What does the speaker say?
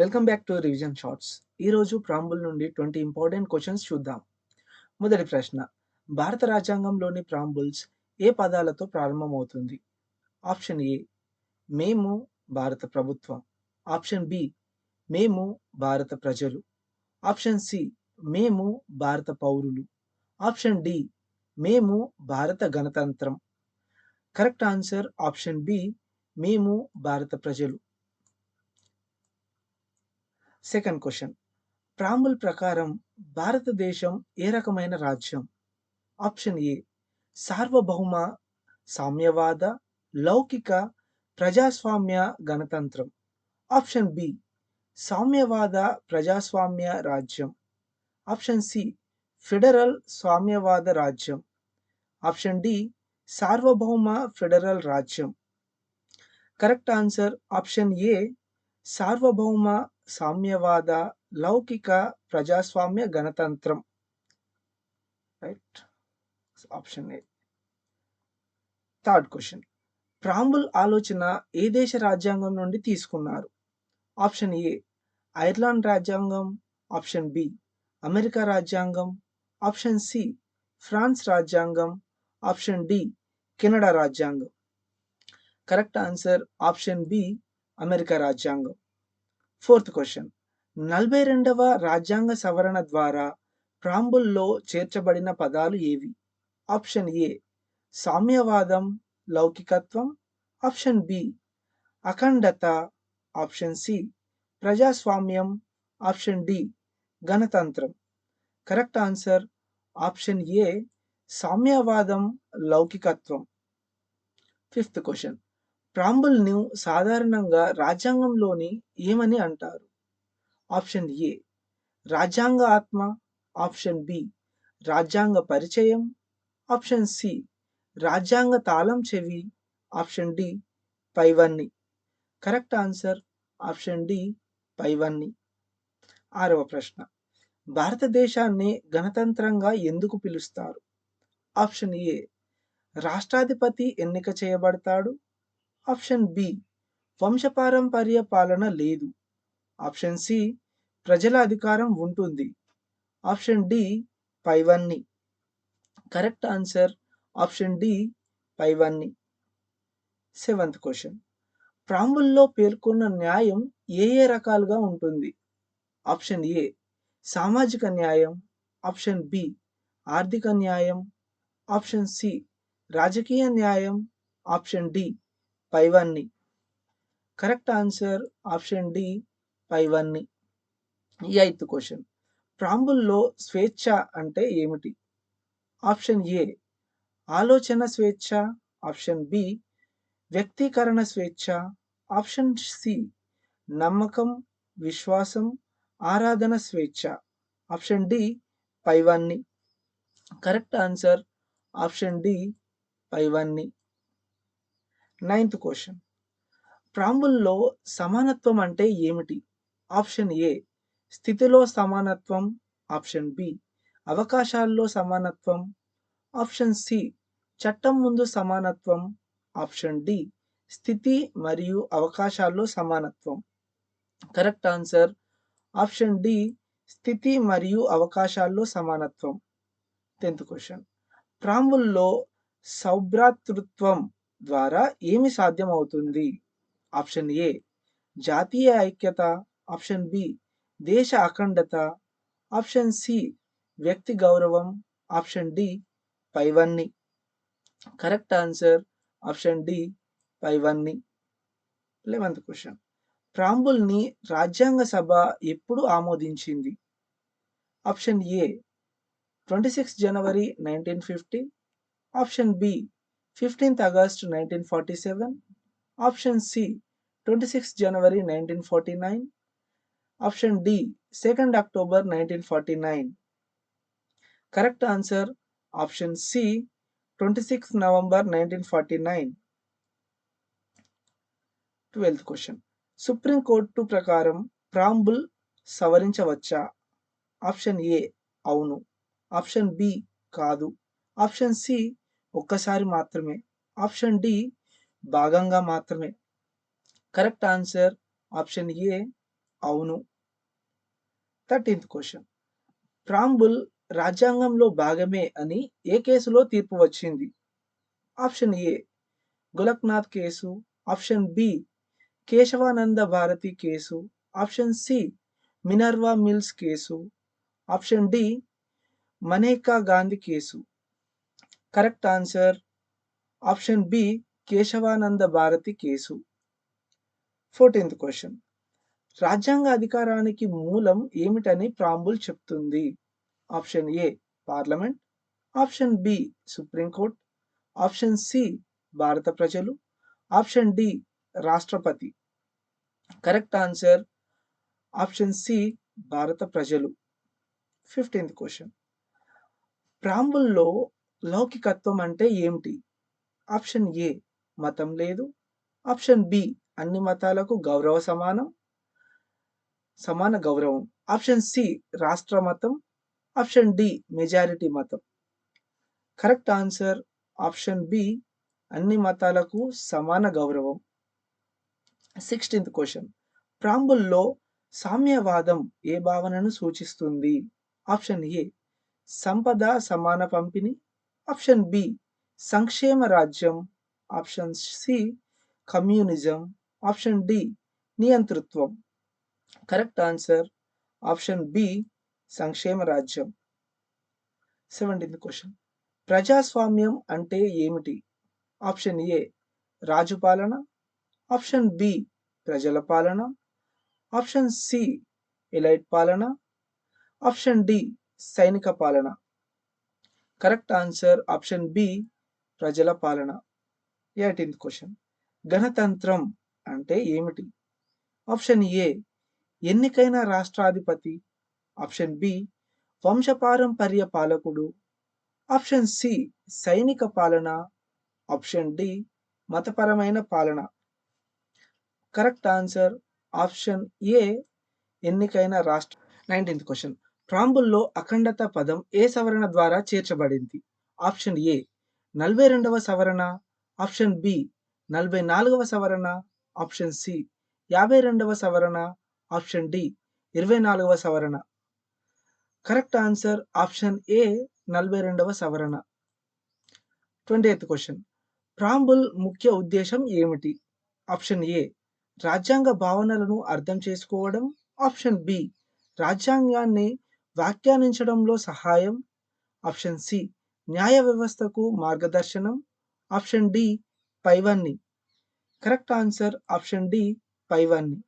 Welcome back to revision shorts ఈరోజు preamble నుండి twenty important questions చూద్దాం. మొదటి ప్రశ్న భారత రాజ్యాంగంలోని ప్రాంబుల్స్ ఏ పదాలతో ప్రారంభమవుతుంది? ఆప్షన్ ఏ మేము భారత ప్రభుత్వం. ఆప్షన్ బి మేము భారత ప్రజలు. ఆప్షన్ సి మేము భారత పౌరులు. ఆప్షన్ డి మేము భారత గణతంత్రం. కరెక్ట్ ఆన్సర్ ఆప్షన్ బి మేము భారత ప్రజలు. Second question. ప్రాంబుల్ ప్రకారం భారతదేశం ఏ రకమైన రాజ్యం? ఆప్షన్ ఏ సార్వభౌమ సామ్యవాద లౌకిక ప్రజాస్వామ్య గణతంత్రం. ఆప్షన్ బి సామ్యవాద ప్రజాస్వామ్య రాజ్యం. ఆప్షన్ సి ఫెడరల్ సామ్యవాద రాజ్యం. ఆప్షన్ డి సార్వభౌమ ఫెడరల్ రాజ్యం. కరెక్ట్ ఆన్సర్ ఆప్షన్ ఏ సార్వభౌమ సామ్యవాద లౌకిక ప్రజాస్వామ్య గణతంత్రం. Right option A third question preamble ఆలోచన ఏ దేశ రాజ్యాంగం నుండి తీసుకున్నారు? ఆప్షన్ ఏ ఐర్లాండ్ రాజ్యాంగం. ఆప్షన్ బి అమెరికా రాజ్యాంగం. ఆప్షన్ సి ఫ్రాన్స్ రాజ్యాంగం. ఆప్షన్ డి కెనడా రాజ్యాంగం. Correct answer option B America రాజ్యాంగం. Fourth question. నలభై రెండవ రాజ్యాంగ సవరణ ద్వారా ప్రాంబుల్లో చేర్చబడిన పదాలు ఏవి? ఆప్షన్ ఏ సామ్యవాదం లౌకికత్వం. ఆప్షన్ బి అఖండత. ఆప్షన్ సి ప్రజాస్వామ్యం. ఆప్షన్ డి గణతంత్రం. కరెక్ట్ ఆన్సర్ ఆప్షన్ ఏ సామ్యవాదం లౌకికత్వం. Fifth question. ప్రాంబుల్ను సాధారణంగా రాజ్యాంగంలోని ఏమని అంటారు? ఆప్షన్ ఏ రాజ్యాంగ ఆత్మ. ఆప్షన్ బి రాజ్యాంగ పరిచయం. ఆప్షన్ సి రాజ్యాంగ తాళం చెవి. ఆప్షన్ డి పైవన్ని. కరెక్ట్ ఆన్సర్ ఆప్షన్ డి పైవన్ని. ఆరవ ప్రశ్న భారతదేశాన్ని గణతంత్రంగా ఎందుకు పిలుస్తారు? ఆప్షన్ ఏ రాష్ట్రాధిపతి ఎన్నిక చేయబడతాడు. ఆప్షన్ బి వంశపారంపర్య పాలన లేదు. ఆప్షన్ సి ప్రజల అధికారం ఉంటుంది. ఆప్షన్ డి పైవన్ని. Correct answer option D పైవన్ని. Seventh question. ప్రాంబుల్లో పేర్కొన్న న్యాయం ఏ ఏ రకాలుగా ఉంటుంది? ఆప్షన్ ఏ సామాజిక న్యాయం. ఆప్షన్ బి ఆర్థిక న్యాయం. ఆప్షన్ సి రాజకీయ న్యాయం. ఆప్షన్ డి పైవన్ని. Correct answer option D పైవన్ని. Eighth question. ప్రాంబుల్లో స్వేచ్ఛ అంటే ఏమిటి? ఆప్షన్ ఏ ఆలోచన స్వేచ్ఛ. ఆప్షన్ బి వ్యక్తీకరణ స్వేచ్ఛ. ఆప్షన్ సి నమ్మకం విశ్వాసం ఆరాధన స్వేచ్ఛ. ఆప్షన్ డి పైవన్ని. కరెక్ట్ ఆన్సర్ ఆప్షన్ డి పైవన్ని. నైన్త్ క్వశ్చన్ ప్రాంబుల్లో సమానత్వం అంటే ఏమిటి? ఆప్షన్ ఏ స్థితిలో సమానత్వం. ఆప్షన్ బి అవకాశాల్లో సమానత్వం. ఆప్షన్ సి చట్టం ముందు సమానత్వం. ఆప్షన్ డి స్థితి మరియు అవకాశాల్లో సమానత్వం. కరెక్ట్ ఆన్సర్ ఆప్షన్ డి స్థితి మరియు అవకాశాల్లో సమానత్వం. టెన్త్ క్వశ్చన్ ప్రాంబుల్లో సౌభ్రాతృత్వం ద్వారా ఏమి సాధ్యమవుతుంది? ఆప్షన్ ఏ జాతీయ ఐక్యత. ఆప్షన్ బి దేశ అఖండత. ఆప్షన్ సి వ్యక్తి గౌరవం. ఆప్షన్ డి పైవన్ని. Correct answer option D పైవన్ని. Eleventh question. ప్రాంబుల్ని రాజ్యాంగ సభ ఎప్పుడు ఆమోదించింది? Option A twenty six January nineteen fifty. Option B fifteenth August nineteen forty seven. Option C twenty six January nineteen forty nine. Option D second October nineteen forty nine. Correct answer option C twenty six November nineteen forty nine. Twelfth question. Supreme court ప్రకారం preamble సవరించవచ్చా? Option A అవును. Option B కాదు. Option C ఒక్కసారి మాత్రమే. Option D భాగంగా మాత్రమే. Correct answer option A అవును. Thirteenth question. ప్రాంబుల్ రాజ్యాంగంలో భాగమే అని ఏ కేసులో తీర్పు వచ్చింది? Option A Golaknath case. Option B Kesavananda Bharati case. Option C Minerva Mills case. Option D Maneka Gandhi case. Correct answer option B Kesavananda Bharati case. Fourteenth question. రాజ్యాంగ అధికారానికి మూలం ఏమిటని ప్రాంబుల్ చెప్తుంది. Option A parliament. Option B supreme court option C భారత ప్రజలు. Option D రాష్ట్రపతి. Correct answer option C భారత ప్రజలు. Fifteenth question. ప్రాంబుల్లో లౌకికత్వం అంటే ఏమిటి? ఆప్షన్ ఏ మతం లేదు. ఆప్షన్ బి అన్ని మతాలకు గౌరవ సమానం సమాన గౌరవం. ఆప్షన్ సి రాష్ట్ర మతం. ఆప్షన్ డి మెజారిటీ మతం. కరెక్ట్ ఆన్సర్ ఆప్షన్ బి అన్ని మతాలకు సమాన గౌరవం. Sixteenth question. ప్రాంబుల్లో సామ్యవాదం ఏ భావనను సూచిస్తుంది? ఆప్షన్ ఏ సంపద సమాన పంపిణీ. ఆప్షన్ బి సంక్షేమ రాజ్యం option C communism option D నియంతృత్వం. Correct answer option B సంక్షేమ రాజ్యం. Seventeenth question. ప్రజాస్వామ్యం అంటే ఏమిటి? ఆప్షన్ ఏ రాజుపాలన ఆప్షన్ బి ప్రజల పాలన ఆప్షన్ సి ఎలైట్ పాలన ఆప్షన్ డి సైనిక పాలన. కరెక్ట్ ఆన్సర్ ఆప్షన్ బి ప్రజల పాలన. Eighteenth question. గణతంత్రం అంటే ఏమిటి? ఆప్షన్ ఏ ఎన్నికైన రాష్ట్రాధిపతి. ఆప్షన్ బి వంశపారంపర్య పాలకుడు. ఆప్షన్ సి సైనిక పాలన. ఆప్షన్ డి మతపరమైన పాలన. కరెక్ట్ ఆన్సర్ ఆప్షన్ ఏ ఎన్నికైన రాష్ట్ర నైన్టీన్త్ క్వశ్చన్. ప్రాంబుల్లో అఖండత పదం ఏ సవరణ ద్వారా చేర్చబడింది? ఆప్షన్ ఏ నలభై రెండవ సవరణ. ఆప్షన్ బి నలభై నాలుగవ సవరణ. ఆప్షన్ సి యాభై రెండవ సవరణ. ఆప్షన్ డి ఇరవై నాలుగవ సవరణ. కరెక్ట్ ఆన్సర్ ఆప్షన్ ఏ నలభై రెండవ సవరణ. Twenty eighth question. ప్రాంబుల్ ముఖ్య ఉద్దేశం ఏమిటి? ఆప్షన్ ఏ రాజ్యాంగ భావనలను అర్థం చేసుకోవడం. ఆప్షన్ బి రాజ్యాంగాన్ని వ్యాఖ్యానించడంలో సహాయం. ఆప్షన్ సి న్యాయ వ్యవస్థకు మార్గదర్శనం. ఆప్షన్ డి పైవన్నీ. కరెక్ట్ ఆన్సర్ ఆప్షన్ డి పైవన్నీ.